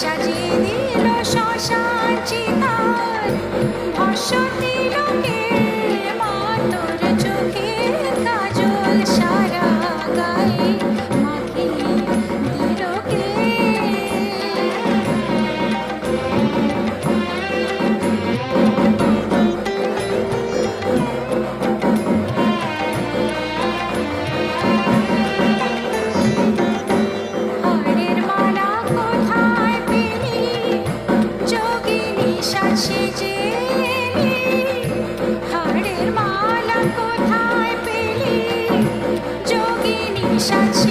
সাজিয়ে দিল শ্মশান চিতা হাড়ের মালা সাজ